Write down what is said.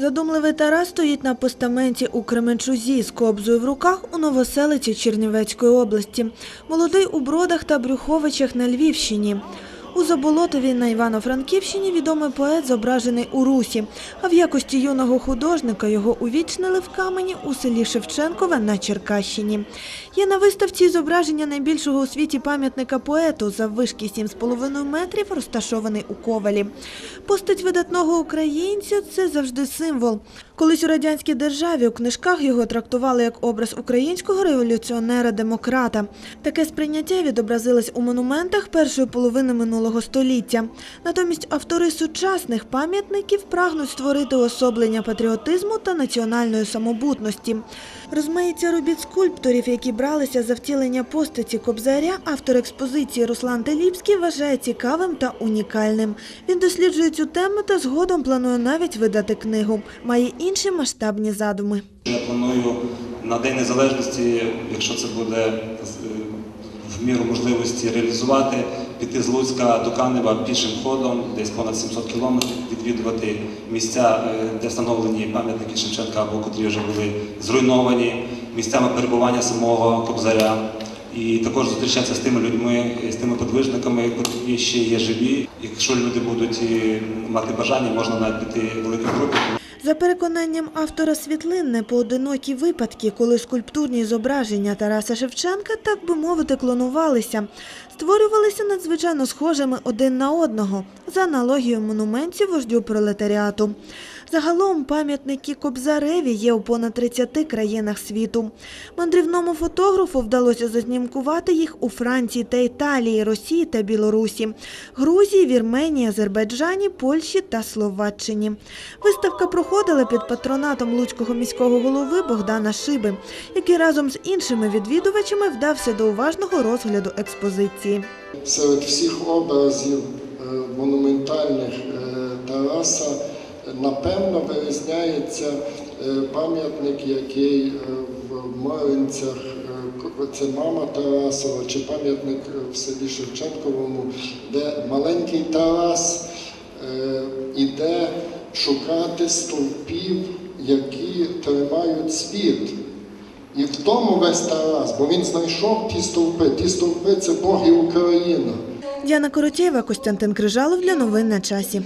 Задумливий Тарас стоїть на постаменті у Кременчузі з кобзою в руках у Новоселиці Чернівецької області. Молодий у Бродах та Брюховичах на Львівщині. У Заболотові на Івано-Франківщині відомий поет зображений у Русі, а в якості юного художника його увічнили в камені у селі Шевченкове на Черкащині. Є на виставці зображення найбільшого у світі пам'ятника поету заввишки 7,5 метрів, розташований у Ковалі. Постать видатного українця – це завжди символ. Колись у радянській державі у книжках його трактували як образ українського революціонера-демократа. Таке сприйняття відобразилось у монументах першої половини минулого століття. Натомість автори сучасних пам'ятників прагнуть створити особлення патріотизму та національної самобутності. Розмаїття робіт скульпторів, які бралися за втілення постаті Кобзаря, автор експозиції Руслан Теліпський вважає цікавим та унікальним. Він досліджує цю тему та згодом планує навіть видати книгу. Має інші масштабні задуми. Я планую на День Незалежності, якщо це буде е, в міру можливості реалізувати, піти з Луцька до Канева пішим ходом, десь понад 700 кілометрів, відвідувати місця, е, де встановлені пам'ятники Шевченка або котрі вже були зруйновані, місцями перебування самого Кобзаря. І також зустрічатися з тими людьми, з тими подвижниками, які ще є живі. Якщо люди будуть е, мати бажання, можна навіть піти велику групу. За переконанням автора світлин, не поодинокі випадки, коли скульптурні зображення Тараса Шевченка, так би мовити, клонувалися, створювалися надзвичайно схожими один на одного, за аналогією монументів вождю пролетаріату. Загалом пам'ятники Кобзареві є у понад 30 країнах світу. Мандрівному фотографу вдалося зазнімкувати їх у Франції та Італії, Росії та Білорусі, Грузії, Вірменії, Азербайджані, Польщі та Словаччині. Виставка проходила під патронатом Луцького міського голови Богдана Шиби, який разом з іншими відвідувачами вдався до уважного розгляду експозиції. Серед всіх образів е, монументальних е, Тараса напевно вирізняється е, пам'ятник, який е, в Маринцях, е, це мама Тарасова, чи пам'ятник в селі Шевченковому, де маленький Тарас іде шукати стовпів, які тримають світ. І в тому весь Тарас, бо він знайшов ті стовпи. Ті стовпи це Бог і Україна. Діана Коротєва, Костянтин Крижалов для новин на часі.